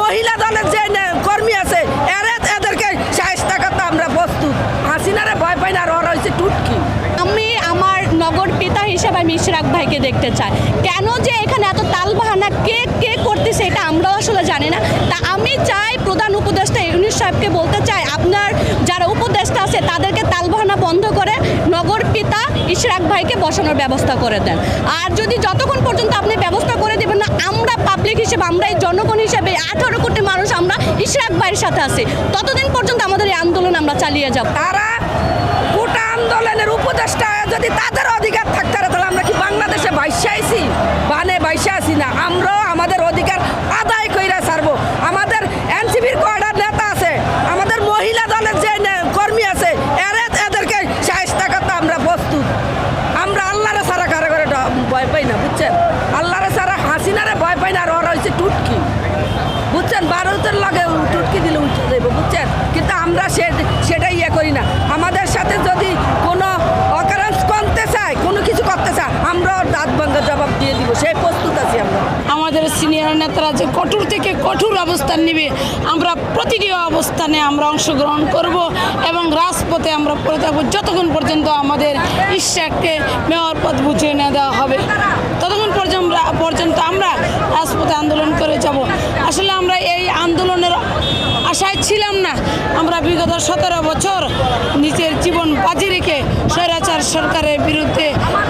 মহিলা দলের যে কর্মী আছে, এরা এদেরকে সাহস্তা করতে আমরা প্রস্তুত। হাসিনারে ভয় পাই না, আর ওরা টুটকি। আমি আমার নগর পিতা হিসেবে আমি ইশরাক ভাইকে দেখতে চাই। কেন যে এখানে এত তালবাহানা, কে কে করতেছে এটা আমরাও আসলে জানি না। তা আমি চাই প্রধান উপদেষ্টা ইউনিশ সাহেবকে বলতে চাই, আপনার যারা উপদেষ্টা ভাইকে বসানোর ব্যবস্থা করে দেন। আর যদি যতক্ষণ পর্যন্ত আপনি ব্যবস্থা করে দেবেন না, আমরা পাবলিক হিসেবে, আমরা এই জনগণ হিসেবে, আঠারো কোটি মানুষ আমরা ইশরাক ভাইয়ের সাথে আছি। ততদিন পর্যন্ত আমাদের এই আন্দোলন আমরা চালিয়ে যাব। তারা গোটা আন্দোলনের উপদেষ্টা যদি তাদের অধিকার থাকতে পারে তাহলে আমরা কি বাংলাদেশে বাইশে আইছি বানে বাইশে আছি না আমরাও আমাদের অধিকার আদায় কইরা ছাড়বো আমাদের এনসিপির কয়টা নেতা আছে আমাদের মহিলা দলের যে নে- কর্মী আছে এরে এদেরকে সাহেস্তা করতে আমরা প্রস্তুত আমরা আল্লাহরে সারা কারে করে ড- ভয় পাই না বুঝছেন আল্লাহরে সারা হাসিনারে ভয় পাই না আর ওরা হচ্ছে টুটকি। বুঝছেন? ভারতের লগে টুটকি দিলে উঠে দেবো বুঝছেন? কিন্তু আমরা সে সেটা ইয়ে করি না। আমাদের সাথে যদি কোনো অকারেন্স করতে চায়, কোনো কিছু করতে চায় আমরাও দাঁত ভাঙ্গা জবাব দিয়ে দিব। সেই প্রস্তুত আছি আমরা। আমাদের সিনিয়র নেতারা যে কঠোর থেকে কঠোর অবস্থান নেবে, আমরা প্রতিটি অবস্থানে আমরা অংশগ্রহণ করব এবং রাজপথে আমরা পড়ে থাকব যতক্ষণ পর্যন্ত আমাদের ইশাককে মেয়র পদ বুঝিয়ে না দেওয়া হবে, ততক্ষণ পর্যন্ত পর্যন্ত আসলে আমরা এই আন্দোলনের আশায় ছিলাম না। আমরা বিগত সতেরো বছর নিজের জীবন বাজি রেখে স্বৈরাচার সরকারের বিরুদ্ধে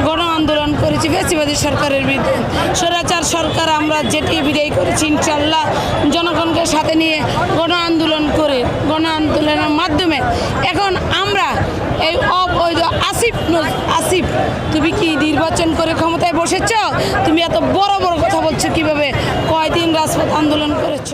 গণ আন্দোলন করেছি বেশিবাদী সরকারের বিরুদ্ধে। স্বৈরাচার সরকার আমরা যেটি বিদায় করেছি ইনশাল্লাহ জনগণকে সাথে নিয়ে গণ আন্দোলন করে, গণ আন্দোলনের মাধ্যমে। এখন আমরা এই অবৈধ আসিফ আসিফ, তুমি কি নির্বাচন করে ক্ষমতায় বসেছ? তুমি এত বড় বড় কথা বলছো, কীভাবে আন্দোলন করেছ।